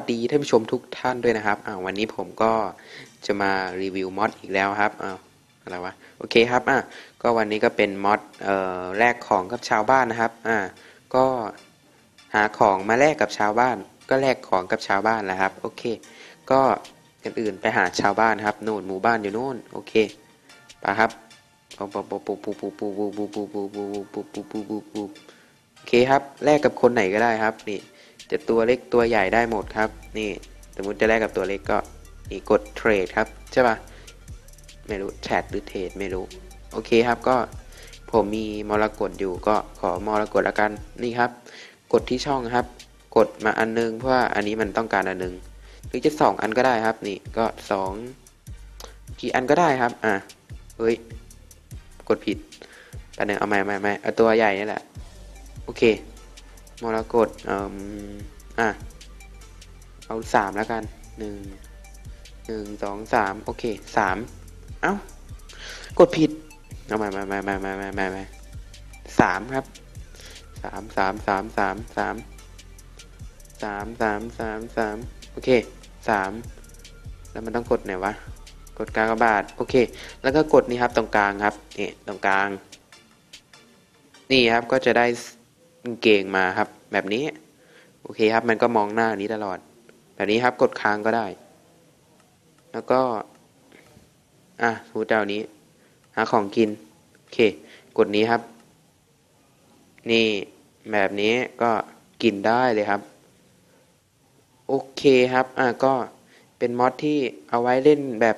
สดีท่านผู้ชมทุกท่านด้วยนะครับอ่าวันนี้ผมก็จะมารีวิวมอดอีกแล้วครับอ้าอะไรวะโอเคครับอะก็วันนี้ก็เป็นมอดเอ่อแลกของกับชาวบ้านนะครับอ่าก็หาของมาแลกกับชาวบ้าน ก็แลกของกับชาวบ้านแหละครับโอเค ก็กันอื่นไปหาชาวบ้านครับโน่นหมู่บ้านอยู่โน่นโอเคไปครับปุ๊บปุ๊บปุ๊บปุ๊บปุ๊บปุ๊บปุ๊บปุ๊บปุ๊บปุ๊บปุ๊บปุ๊บปุ๊บปุ๊บปุ๊บโอเคครับแลกกับคนไหนก็ได้ครับนี่ จะตัวเล็กตัวใหญ่ได้หมดครับ นี่สมมติจะแลกกับตัวเล็กก็นี่กดเทรดครับ ใช่ปะไม่รู้แชทหรือเทรดไม่รู้ โอเคครับก็ผมมีมรกตอยู่ก็ขอมรกตละกันนี่ครับ กดที่ช่องครับ กดมาอันนึงเพราะว่าอันนี้มันต้องการอันนึง หรือจะสองอันก็ได้ครับ นี่ก็สองกี่อันก็ได้ครับ อะเฮ้ยกดผิดแป๊บนึงเอาใหม่ใหม่ใหม่เอาตัวใหญ่นี่แหละ โอเค มรกตเอ่ออะ เอาสามแล้วกันหนึ่งหนึ่งสองสามโอเคสามเอ้ากดผิด เอาม่ใหม่ใหม่ใหม่ใหม่ใหม่ใหม่ใหม่สามครับสามสามสามสามสามสามสามสามสามโอเคสามแล้วมันต้องกดไหนวะ กดกากบาท โอเค แล้วก็กดนี่ครับตรงกลางครับนี่ตรงกลาง นี่ครับก็จะได้ กางเกงมาครับ แบบนี้ โอเคครับ มันก็มองหน้านี้ตลอด แบบนี้ครับกดค้างก็ได้ แล้วก็ อะสมมติเอานี้ หาของกิน โอเค กดนี้ครับ นี่แบบนี้ก็กินได้เลยครับ โอเคครับ อะก็เป็นมอดที่เอาไว้เล่นแบบ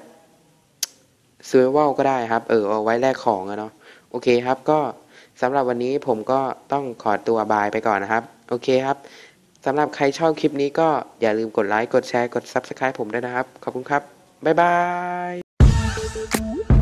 ซื้อว่าก็ได้ครับ เออเอาไว้แลกของอะเนาะโอเคครับก็ สำหรับวันนี้ผมก็ต้องขอตัวบายไปก่อนนะครับ โอเคครับสำหรับใครชอบคลิปนี้ก็อย่าลืมกดไลค์ กดแชร์ กด Subscribe ผมด้วยนะครับ ขอบคุณครับ บ๊ายบาย